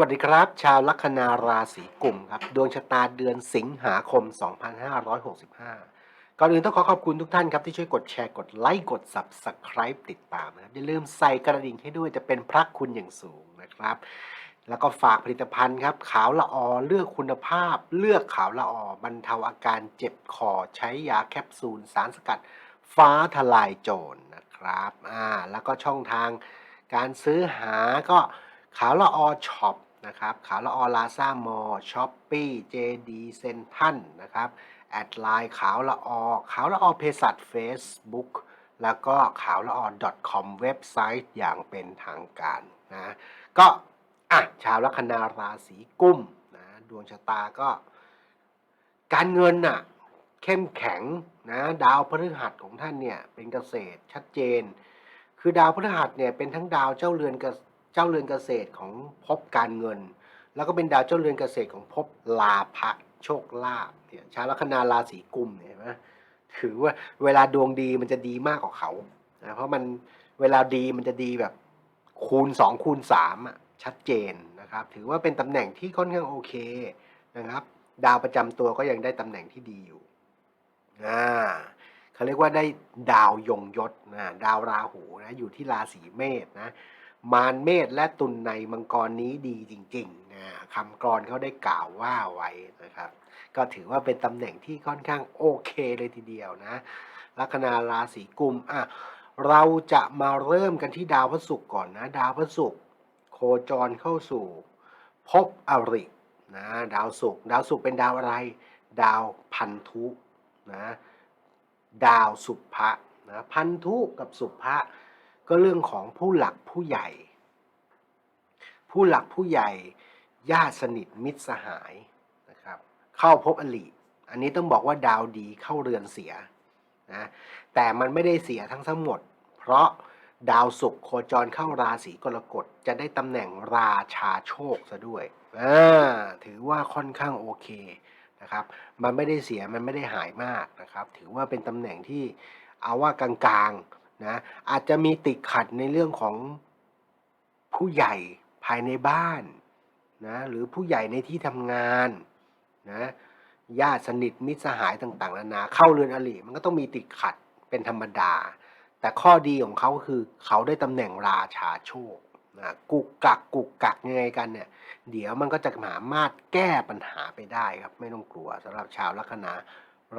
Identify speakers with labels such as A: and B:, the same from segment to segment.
A: วัสดีครับ ชาวลัคนาราศีกุมครับ ดวงชะตาเดือนสิงหาคม 2565 ก่อนอื่นต้องขอขอบคุณทุกท่านครับ ที่ช่วยกดแชร์กดไลค์กด Subscribe ติดตามนะครับ อย่าลืมใส่กระดิ่งให้ด้วยจะเป็นพระคุณอย่างสูงนะครับ แล้วก็ฝากผลิตภัณฑ์ครับ ขาวละออเลือกคุณภาพ เลือกขาวละออบรรเทาอาการเจ็บคอใช้ยาแคปซูลสารสกัด ฟ้าทลายโจรนะครับอ่าแล้วก็ช่องทางการซื้อหาก็ขาวละออช็อป นะครับขาวละออลาซ่ามอช้อปปี้เจดีเซนทันนะครับแอดไลน์ขาวละออขาวละออเพสัตเฟซบุ๊กแล้วก็ขาวละออ .com เว็บไซต์อย่างเป็นทางการนะก็อะชาวลัคนาราศีกุมนะดวงชะตาก็ การเงินน่ะเข้มแข็งนะดาวพฤหัสของท่านเนี่ยเป็นเกษตรชัดเจน คือดาวพฤหัสเนี่ยเป็นทั้งดาวเจ้าเรือน เจ้าเรือนเกษตรของภพการเงิน แล้วก็เป็นดาวเจ้าเรือนเกษตรของภพลาภะโชคลาภเนี่ยชาวลัคนาราศีกุมเนี่ยเห็นไหมถือว่าเวลาดวงดีมันจะดีมากกว่าเขานะเพราะมันเวลาดีมันจะดีแบบคูณสองคูณสามอะชัดเจนนะครับ ถือว่าเป็นตำแหน่งที่ค่อนข้างโอเคนะครับ ดาวประจำตัวก็ยังได้ตำแหน่งที่ดีอยู่อ่าเขาเรียกว่าได้ดาวยงยศนะดาวราหูนะอยู่ที่ราศีเมษนะ มารเมษและตุลในมังกรนี้ดีจริงๆนะคำกรเขาได้กล่าวว่าไว้นะครับ ก็ถือว่าเป็นตำแหน่งที่ค่อนข้างโอเคเลยทีเดียวนะลัคนาราศีกุมอะเราจะมาเริ่มกันที่ดาวพระศุกร์ก่อนนะ ดาวพระศุกร์โคจรเข้าสู่ภพอรินะดาวศุกร์ดาวศุกร์เป็นดาวอะไร ดาวพันธุนะดาวสุภะนะพันธุกับสุภะ ก็เรื่องของผู้หลักผู้ใหญ่ ผู้หลักผู้ใหญ่ญาติสนิทมิตรสหายนะครับเข้าพบอลิอันนี้ต้องบอกว่าดาวดีเข้าเรือนเสียนะแต่มันไม่ได้เสียทั้งทั้งหมด เพราะดาวศุกร์โคจรเข้าราศีกรกฎจะได้ตำแหน่งราชาโชคซะด้วยอถือว่าค่อนข้างโอเคนะครับ มันไม่ได้เสียมันไม่ได้หายมากนะครับ ถือว่าเป็นตำแหน่งที่เอาว่ากลางๆ นะอาจจะมีติดขัดในเรื่องของผู้ใหญ่ภายในบ้านนะหรือผู้ใหญ่ในที่ทำงานนะญาติสนิทมิตรสหายต่างๆนานาเข้าเรือนอริมันก็ต้องมีติดขัดเป็นธรรมดา แต่ข้อดีของเขาคือเขาได้ตำแหน่งราชาโชคนะกุกกักกุกกักยังไงกันเนี่ย เดี๋ยวมันก็จะสามารถแก้ปัญหาไปได้ครับ ไม่ต้องกลัวสำหรับชาวลัคนา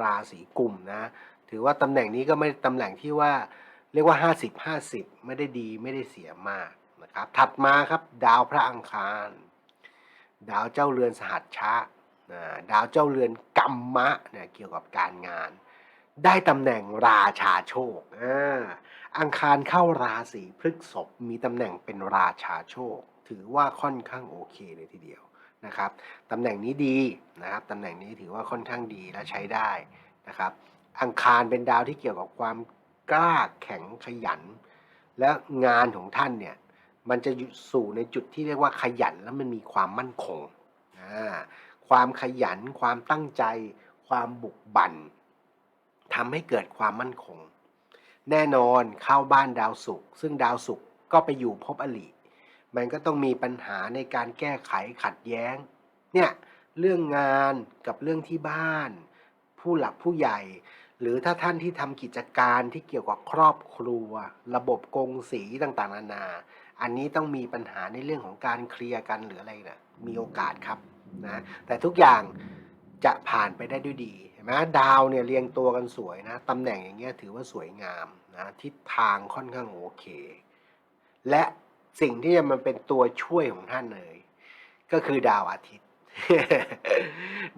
A: ราศีกุมนะ ถือว่าตำแหน่งนี้ก็ไม่ตำแหน่งที่ว่า เรียกว่า 50 50 ไม่ได้ดีไม่ได้เสียมากนะครับ ถัดมาครับดาวพระอังคาร ดาวเจ้าเรือนสหัชชะนะดาวเจ้าเรือนกัมมะเนี่ยเกี่ยวกับการงาน ได้ตำแหน่งราชาโชคอ่าอังคารเข้าราศีพฤษภมีตำแหน่งเป็นราชาโชค ถือว่าค่อนข้างโอเคเลยทีเดียวนะครับตำแหน่งนี้ดีนะครับตำแหน่งนี้ถือว่าค่อนข้างดีและใช้ได้นะครับ อังคารเป็นดาวที่เกี่ยวกับความ กล้าแข็งขยัน และงานของท่านเนี่ยมันจะสู่ในจุดที่เรียกว่าขยันแล้วมันมีความมั่นคง ความขยัน ความตั้งใจ ความบุกบั่นทำให้เกิดความมั่นคง แน่นอนเข้าบ้านดาวศุกร์ซึ่งดาวศุกร์ก็ไปอยู่ภพอลิมันก็ต้องมีปัญหาในการแก้ไขขัดแย้ง เนี่ยเรื่องงานกับเรื่องที่บ้าน ผู้หลักผู้ใหญ่ หรือถ้าท่านที่ทำกิจการที่เกี่ยวกับครอบครัว ระบบกงสีต่างๆ นานา อันนี้ต้องมีปัญหาในเรื่องของการเคลียร์กันหรืออะไรนะมีโอกาสครับนะแต่ทุกอย่างจะผ่านไปได้ด้วยดีเห็นไหมดาวเนี่ยเรียงตัวกันสวยนะตำแหน่งอย่างเงี้ยถือว่าสวยงามนะทิศทางค่อนข้างโอเค และสิ่งที่จะมันเป็นตัวช่วยของท่านเลย ก็คือดาวอาทิตย์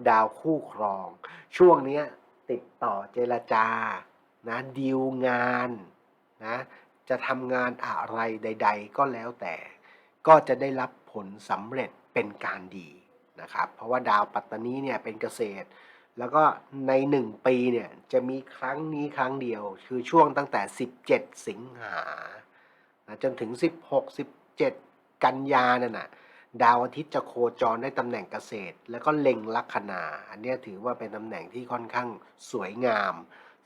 A: ดาวคู่ครอง ช่วงเนี้ย ติดต่อเจรจานะดีลงานนะจะทำงานอะไรใด ๆ ก็แล้วแต่ ก็จะได้รับผลสำเร็จเป็นการดีนะครับ เพราะว่าดาวปัตตานีเนี่ยเป็นเกษตร แล้วก็ในหนึ่งปีเนี่ยจะมีครั้งนี้ครั้งเดียว คือช่วงตั้งแต่ 17 สิงหานะจนถึง 16 17 กันยานั่นน่ะ ดาวอาทิตย์จะโคจรได้ตำแหน่งเกษตร แล้วก็เล็งลัคนา อันนี้ถือว่าเป็นตำแหน่งที่ค่อนข้างสวยงาม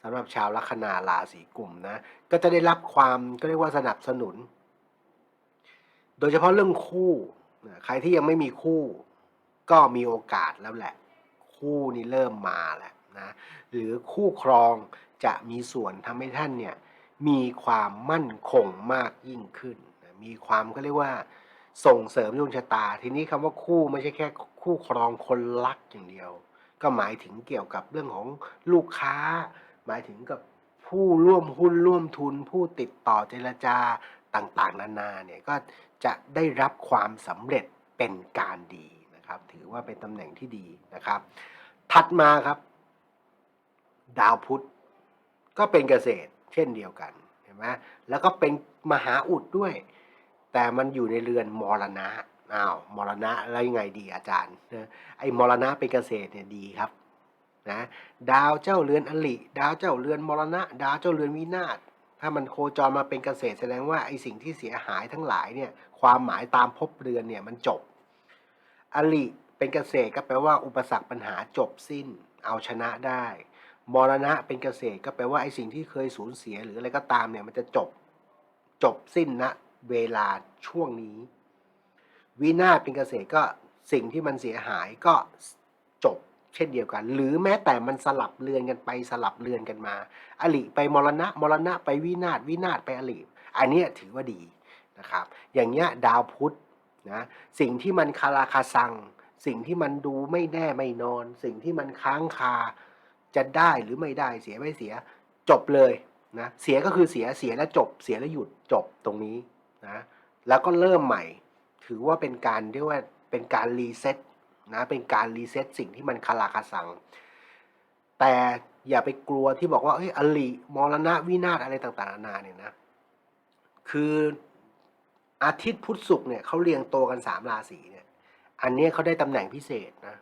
A: สำหรับชาวลัคนาราศีกลุ่มนะ ก็จะได้รับความก็เรียกว่าสนับสนุน โดยเฉพาะเรื่องคู่ ใครที่ยังไม่มีคู่ ก็มีโอกาสแล้วแหละ คู่นี้เริ่มมาแล้วนะหรือคู่ครองจะมีส่วนทำให้ท่านเนี่ยมีความมั่นคงมากยิ่งขึ้น มีความก็เรียกว่า ส่งเสริมดวงชะตา ทีนี้คำว่าคู่ไม่ใช่แค่คู่ครองคนรักอย่างเดียว ก็หมายถึงเกี่ยวกับเรื่องของลูกค้า หมายถึงกับผู้ร่วมหุ้นร่วมทุน ผู้ติดต่อเจรจาต่างๆ นานาเนี่ยก็จะได้รับความสำเร็จเป็นการดีนะครับ ถือว่าเป็นตำแหน่งที่ดีนะครับ ถัดมาครับ ดาวพุธก็เป็นเกษตร เช่นเดียวกันเห็นไหมแล้วก็เป็นมหาอุดด้วย แต่มันอยู่ในเรือนมรณะอ้าวมรณะแล้วยังไงดีอาจารย์นะไอ้มรณะเป็นเกษตรเนี่ยดีครับนะดาวเจ้าเรือนอลิดาวเจ้าเรือนมรณะ ดาวเจ้าเรือนวินาศถ้ามันโคจรมาเป็นเกษตรแสดงว่าไอ้สิ่งที่เสียหายทั้งหลายเนี่ยความหมายตามภพเรือนเนี่ยมันจบ อลิเป็นเกษตรก็แปลว่าอุปสรรคปัญหาจบสิ้น เอาชนะได้ มรณะเป็นเกษตรก็แปลว่าไอ้สิ่งที่เคยสูญเสียหรืออะไรก็ตามเนี่ยมันจะจบจบสิ้นณ เวลาช่วงนี้ วินาศเป็นเกษตรก็สิ่งที่มันเสียหายก็จบเช่นเดียวกัน หรือแม้แต่มันสลับเรือนกันไปสลับเรือนกันมา อลิไปมรณะมรณะไปวินาศวินาศไปอลิอันนี้ถือว่าดีนะครับ อย่างเงี้ยดาวพุธนะสิ่งที่มันคาราคาซัง สิ่งที่มันดูไม่แน่ไม่นอน สิ่งที่มันค้างคาจะได้หรือไม่ได้เสียไม่เสียจบเลยนะเสียก็คือเสียเสียแล้วจบ เสียแล้วหยุดจบตรงนี้ นะแล้วก็เริ่มใหม่ ถือว่าเป็นการเรียกว่าเป็นการรีเซ็ตนะเป็นการรีเซ็ตสิ่งที่มันคาราคาซัง แต่อย่าไปกลัวที่บอกว่าเอ้ยอลิมรณะวินาศอะไรต่างๆนานาเนี่ยนะคืออาทิตย์พุธศุกร์เนี่ยเขาเรียงตัวกันสามราศีเนี่ย อันนี้เขาได้ตำแหน่งพิเศษนะ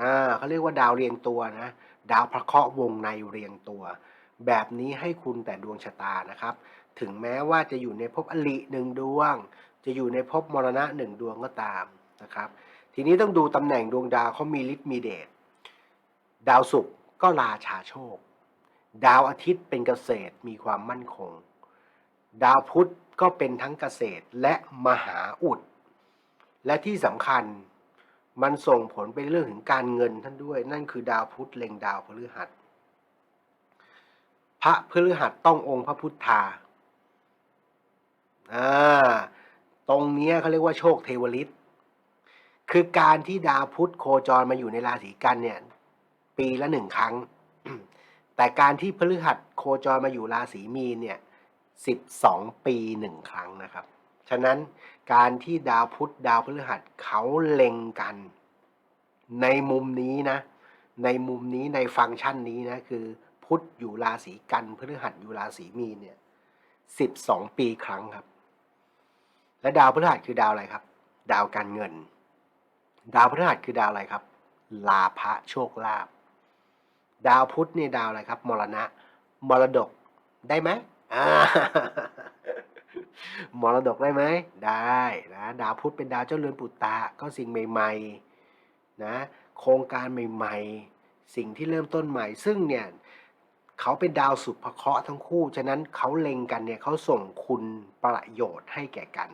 A: อ่าเขาเรียกว่าดาวเรียงตัวนะ ดาวพระเคราะห์วงในเรียงตัว แบบนี้ให้คุณแต่ดวงชะตานะครับ ถึงแม้ว่าจะอยู่ในภพอลิหนึ่งดวง จะอยู่ในภพมรณะหนึ่งดวงก็ตามนะครับ ทีนี้ต้องดูตำแหน่งดวงดาวเขามีฤทธิ์มีเดชดาวศุกร์ก็ราชาโชค ดาวอาทิตย์เป็นเกษตรมีความมั่นคง ดาวพุธก็เป็นทั้งเกษตรและมหาอุด และที่สำคัญมันส่งผลไปเรื่องถึงการเงินท่านด้วย นั่นคือดาวพุธเล็งดาวพฤหัส พระพฤหัสต้ององค์พระพุทธาอ่าตรงนี้เขาเรียกว่าโชคเทวฤทธิ์คือการที่ดาวพุธโคจรมาอยู่ในราศีกันเนี่ย ปีละหนึ่งครั้ง แต่การที่พฤหัสโคจรมาอยู่ราศีมีนเนี่ยสิบสองปีหนึ่งครั้งนะครับ ฉะนั้นการที่ดาวพุธดาวพฤหัสเขาเล็งกัน ในมุมนี้นะ ในมุมนี้ในฟังก์ชันนี้นะคือ พุธอยู่ราศีกันพฤหัสอยู่ราศีมีนเนี่ยสิบสองปีครั้งครับ และดาวพฤหัสคือดาวอะไรครับ ดาวการเงิน ดาวพฤหัสคือดาวอะไรครับ ลาภะโชคลาภดาวพุธนี่ดาวอะไรครับ มรณะ มรดกได้ไหมมรดกได้ไหมได้นะดาวพุธเป็นดาวเจ้าเรือนปุตตะก็สิ่งใหม่ๆนะโครงการใหม่ ๆ สิ่งที่เริ่มต้นใหม่ ซึ่งเนี่ย เขาเป็นดาวสุภเคราะห์ทั้งคู่ ฉะนั้นเขาเล็งกันเนี่ยเขาส่งคุณประโยชน์ให้แก่กัน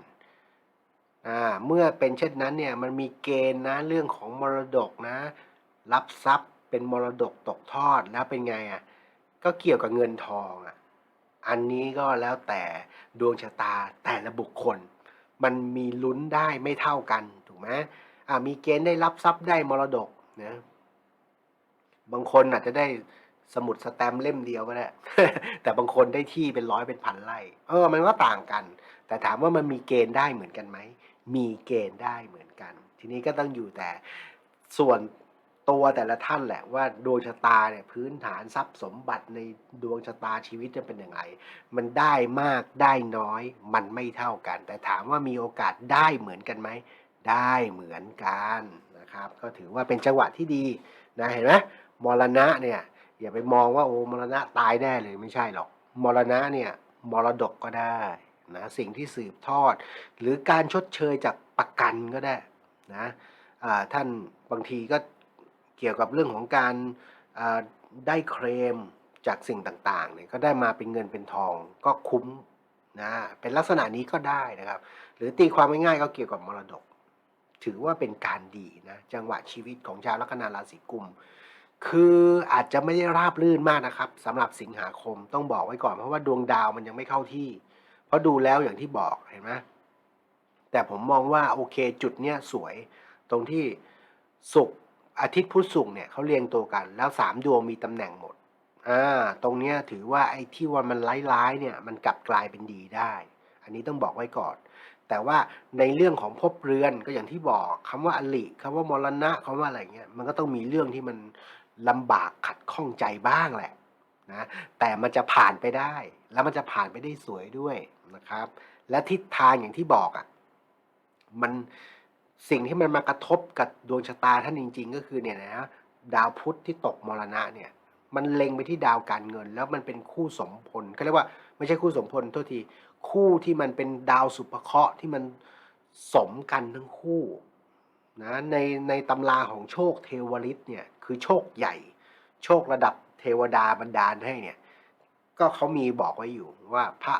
A: อ่าเมื่อเป็นเช่นนั้นเนี่ยมันมีเกณฑ์นะเรื่องของมรดกนะ รับทรัพย์เป็นมรดกตกทอดแล้วเป็นไงอะก็เกี่ยวกับเงินทองอะอันนี้ก็แล้วแต่ดวงชะตาแต่ละบุคคล มันมีลุ้นได้ไม่เท่ากันถูกไหมอ่ามีเกณฑ์ได้รับทรัพย์ได้มรดกนะบางคนอาจจะได้ สมุดสแตมเล่มเดียวก็ได้แต่บางคนได้ที่เป็นร้อยเป็นพันไร่เออมันก็ต่างกัน แต่ถามว่ามันมีเกณฑ์ได้เหมือนกันไหมมีเกณฑ์ได้เหมือนกัน ทีนี้ก็ต้องอยู่แต่ส่วนตัวแต่ละท่านแหละว่าดวงชะตาเนี่ยพื้นฐานทรัพย์สมบัติในดวงชะตาชีวิตจะเป็นยังไงมันได้มากได้น้อยมันไม่เท่ากัน แต่ถามว่ามีโอกาสได้เหมือนกันไหมได้เหมือนกันนะครับ ก็ถือว่าเป็นจังหวะที่ดีนะเห็นไหมมรณะเนี่ย อย่าไปมองว่าโอ้มรณะตายแน่เลยไม่ใช่หรอก มรณะเนี่ยมรดกก็ได้นะสิ่งที่สืบทอด หรือการชดเชยจากประกันก็ได้นะท่านบางทีก็เกี่ยวกับเรื่องของการได้เคลมจากสิ่งต่างๆเนี่ยก็ได้มาเป็นเงินเป็นทองก็คุ้มนะเป็นลักษณะนี้ก็ได้นะครับ หรือตีความง่ายๆก็เกี่ยวกับมรดก ถือว่าเป็นการดีนะจังหวะชีวิตของชาวลัคนาราศีกุม คืออาจจะไม่ได้ราบรื่นมากนะครับสำหรับสิงหาคมต้องบอกไว้ก่อนเพราะว่าดวงดาวมันยังไม่เข้าที่ เพราะดูแล้วอย่างที่บอกเห็นไหมแต่ผมมองว่าโอเคจุดเนี้ยสวยตรงที่ศุกร์อาทิตย์พุธศุกร์เนี่ยเขาเรียงตัวกัน แล้วสามดวงมีตำแหน่งหมดอ่าตรงเนี้ยถือว่าไอ้ที่ว่ามันร้ายๆเนี่ยมันกลับกลายเป็นดีได้ อันนี้ต้องบอกไว้ก่อน แต่ว่าในเรื่องของภพเรือนก็อย่างที่บอกคำว่าอลิคำว่ามรณะคำว่าอะไรเงี้ยมันก็ต้องมีเรื่องที่มัน ลำบากขัดข้องใจบ้างแหละนะแต่มันจะผ่านไปได้ แล้วมันจะผ่านไปได้สวยด้วยนะครับ และทิศทางอย่างที่บอกอะ่ะมันสิ่งที่มันมากระทบกับดวงชะตาท่านจริง ๆ ก็คือเนี่ยนะดาวพุธที่ตกมรณะเนี่ย มันเล็งไปที่ดาวการเงิน แล้วมันเป็นคู่สมพลก็เรียกว่าไม่ใช่คู่สมพลโทษทีคู่ที่มันเป็นดาวสุภเคราะห์ที่มันสมกันทั้งคู่นะในในตำราของโชคเทวฤทธิ์เนี่ย คือโชคใหญ่ โชคระดับเทวดาบันดาลให้เนี่ย ก็เขามีบอกไว้อยู่ว่าพระ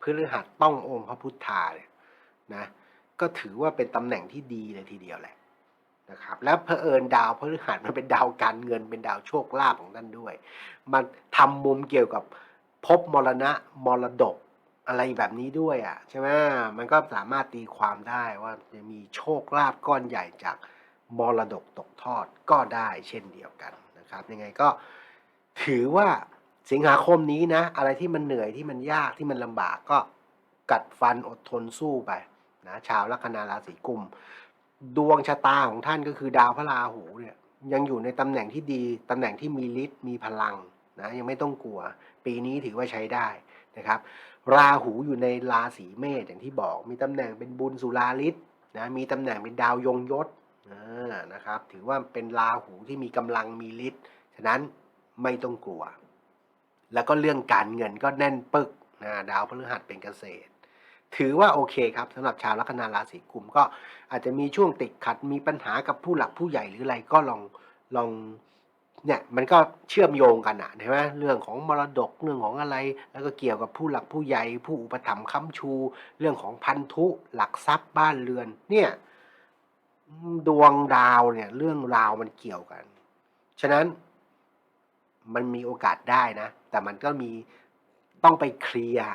A: พฤหัสต้ององค์พระพุทธาเนี่ยนะก็ถือว่าเป็นตำแหน่งที่ดีเลยทีเดียวแหละนะครับ แล้วเผอิญดาวพฤหัสมันเป็นดาวการเงินเป็นดาวโชคลาภของท่านด้วย มันทำมุมเกี่ยวกับภพมรณะมรดกอะไรแบบนี้ด้วยอะใช่ไหมมันก็สามารถตีความได้ว่าจะมีโชคลาภก้อนใหญ่จาก มรดกตกทอดก็ได้เช่นเดียวกันนะครับ ยังไงก็ถือว่าสิงหาคมนี้นะ อะไรที่มันเหนื่อยที่มันยากที่มันลำบากก็กัดฟันอดทนสู้ไปนะชาวลัคนาราศีกุม ดวงชะตาของท่านก็คือดาวพระราหูเนี่ยยังอยู่ในตำแหน่งที่ดีตำแหน่งที่มีฤทธิ์มีพลังนะยังไม่ต้องกลัว ปีนี้ถือว่าใช้ได้นะครับ ราหูอยู่ในราศีเมษอย่างที่บอก มีตำแหน่งเป็นบุญสุราฤทธิ์นะมีตำแหน่งเป็นดาวยงยศ นะครับ ถือว่าเป็นราหูที่มีกำลังมีฤทธิ์ฉะนั้นไม่ต้องกลัว แล้วก็เรื่องการเงินก็แน่นปึกนะดาวพฤหัสเป็นเกษตร ถือว่าโอเคครับสำหรับชาวลัคนาราศีกุมก็อาจจะมีช่วงติดขัดมีปัญหากับผู้หลักผู้ใหญ่หรืออะไรก็ลองลองเนี่ยมันก็เชื่อมโยงกันอะใช่ไหมเรื่องของมรดกเรื่องของอะไร แล้วก็เกี่ยวกับผู้หลักผู้ใหญ่ ผู้อุปถัมภ์ค้ำชู เรื่องของพันธุ หลักทรัพย์บ้านเรือน เนี่ย ดวงดาวเนี่ย เรื่องราวมันเกี่ยวกัน ฉะนั้นมันมีโอกาสได้นะ แต่มันก็มีต้องไปเคลียร์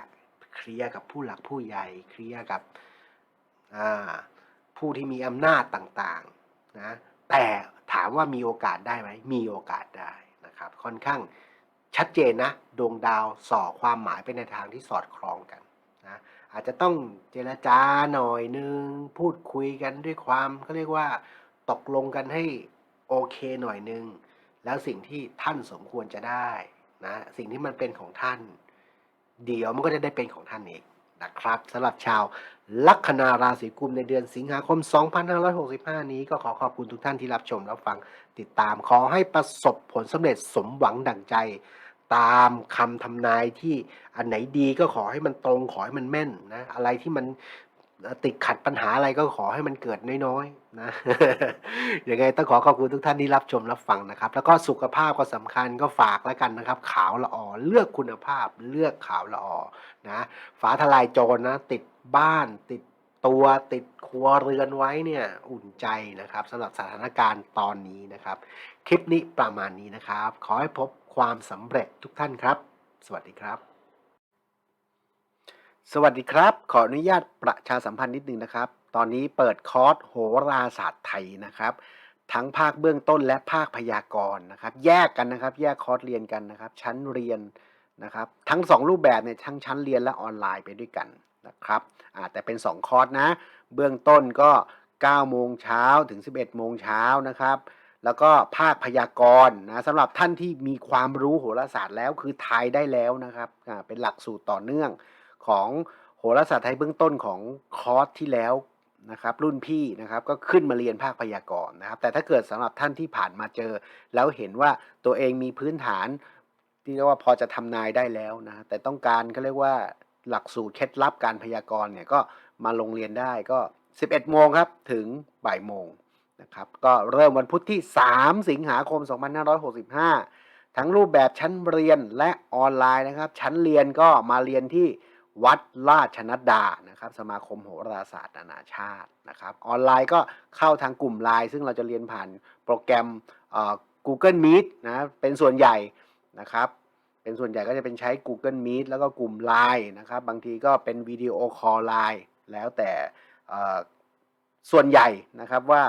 A: เคลียร์กับผู้หลักผู้ใหญ่เคลียร์กับผู้ที่มีอำนาจต่างๆนะแต่ถามว่ามีโอกาสได้ไหมมีโอกาสได้นะครับ ค่อนข้างชัดเจนนะดวงดาวส่อความหมายไปในทางที่สอดคล้องกัน อาจจะต้องเจรจาหน่อยนึง พูดคุยกันด้วยความเขาเรียกว่า ตกลงกันให้โอเคหน่อยนึง แล้วสิ่งที่ท่านสมควรจะได้นะสิ่งที่มันเป็นของท่าน เดี๋ยวมันก็จะได้เป็นของท่านเองนะครับสำหรับชาวลัคนาราศีกุมในเดือนสิงหาคม 2565 นี้ก็ขอขอบคุณทุกท่านที่รับชมรับฟังติดตามขอให้ประสบผลสำเร็จสมหวังดั่งใจ ตามคำทำนายที่อันไหนดีก็ขอให้มันตรงขอให้มันแม่นนะอะไรที่มันติดขัดปัญหาอะไรก็ขอให้มันเกิดน้อยๆนะยังไงต้องขอขอบคุณทุกท่านที่รับชมรับฟังนะครับ แล้วก็สุขภาพก็สำคัญก็ฝากแล้วกันนะครับ ขาวละออเลือกคุณภาพ เลือกขาวละออนะฝาทลายโจรนะ ติดบ้านติดตัวติดครัวเรือนไว้เนี่ยอุ่นใจนะครับสำหรับสถานการณ์ตอนนี้นะครับ คลิปนี้ประมาณนี้นะครับ ขอให้พบ ความสำเร็จทุกท่านครับ สวัสดีครับ สวัสดีครับ ขออนุญาตประชาสัมพันธ์นิดนึงนะครับ ตอนนี้เปิดคอร์สโหราศาสตร์ไทยนะครับ ทั้งภาคเบื้องต้นและภาคพยากรณ์นะครับ แยกกันนะครับ แยกคอร์สเรียนกันนะครับ ชั้นเรียนนะครับ ทั้ง 2 รูปแบบเนี่ยทั้งชั้นเรียนและออนไลน์ไปด้วยกันนะครับแต่เป็น 2 คอร์สนะ เบื้องต้นก็9โมงเช้าถึง 11โมงเช้านะครับ แล้วก็ภาคพยากรณ์นะสำหรับท่านที่มีความรู้โหราศาสตร์แล้วคือทายได้แล้วนะครับเป็นหลักสูตรต่อเนื่องของโหราศาสตร์ไทยเบื้องต้นของคอร์สที่แล้วนะครับรุ่นพี่นะครับก็ขึ้นมาเรียนภาคพยากรณ์นะครับ แต่ถ้าเกิดสำหรับท่านที่ผ่านมาเจอ แล้วเห็นว่าตัวเองมีพื้นฐาน ที่เรียกว่าพอจะทำนายได้แล้วนะแต่ต้องการก็เรียกว่าหลักสูตรเคล็ดลับการพยากรณ์เนี่ยก็มาลงเรียนได้ก็ 11โมงครับถึงบ่ายโมง นะครับก็เริ่มวันพุธที่ 3 สิงหาคม 2565 ทั้งรูปแบบชั้นเรียนและออนไลน์นะครับ ชั้นเรียนก็มาเรียนที่วัดราชนัดดานะครับ สมาคมโหราศาสตร์นานาชาตินะครับ ออนไลน์ก็เข้าทางกลุ่มไลน์ซึ่งเราจะเรียนผ่านโปรแกรม Google Meet นะเป็นส่วนใหญ่นะครับเป็นส่วนใหญ่ก็จะเป็นใช้ Google Meet แล้วก็กลุ่ม Line นะครับ บางทีก็เป็นวิดีโอคอลไลน์แล้วแต่ส่วนใหญ่นะครับว่า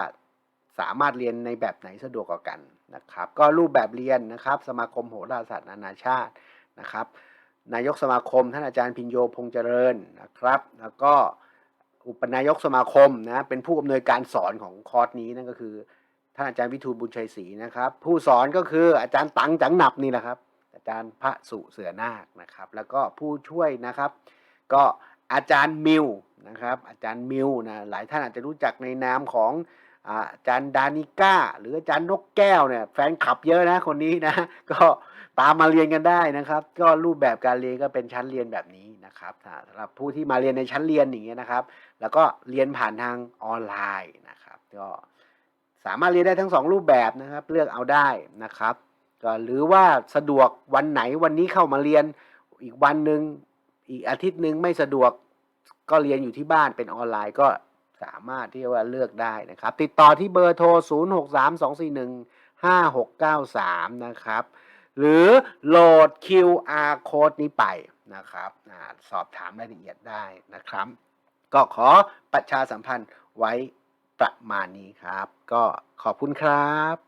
A: สามารถเรียนในแบบไหนสะดวกกว่ากันนะครับ ก็รูปแบบเรียนนะครับ สมาคมโหราศาสตร์นานาชาตินะครับ นายกสมาคมท่านอาจารย์พินโยพงษ์เจริญนะครับ แล้วก็อุปนายกสมาคมนะเป็นผู้อำนวยการสอนของคอร์สนี้นั่นก็คือท่านอาจารย์วิทูลบุญชัยศรีนะครับ ผู้สอนก็คืออาจารย์ตังจังหนับนี่แหละครับ อาจารย์พระสุเสือนาคนะครับ แล้วก็ผู้ช่วยนะครับ ก็อาจารย์มิวนะครับ อาจารย์มิวนะหลายท่านอาจจะรู้จักในนามของ อาจารย์ดานิก้า หรืออาจารย์นกแก้วเนี่ยแฟนคลับเยอะนะคนนี้นะ ก็ตามมาเรียนกันได้นะครับ ก็รูปแบบการเรียนก็เป็นชั้นเรียนแบบนี้นะครับสำหรับผู้ที่มาเรียนในชั้นเรียนอย่างเงี้ยนะครับ แล้วก็เรียนผ่านทางออนไลน์นะครับ ก็สามารถเรียนได้ทั้งสองรูปแบบนะครับ เลือกเอาได้นะครับก็หรือว่าสะดวกวันไหนวันนี้เข้ามาเรียนอีกวันหนึ่งอีกอาทิตย์หนึ่งไม่สะดวกก็เรียนอยู่ที่บ้านเป็นออนไลน์ก็ สามารถที่ว่าเลือกได้นะครับ ติดต่อที่เบอร์โทร 0 6 3 2 4 1 5 6 9 3 นะครับ หรือโหลด QR code นี้ไปนะครับสอบถามรายละเอียดได้นะครับ ก็ขอประชาสัมพันธ์ไว้ประมาณนี้ครับ ก็ขอบคุณครับ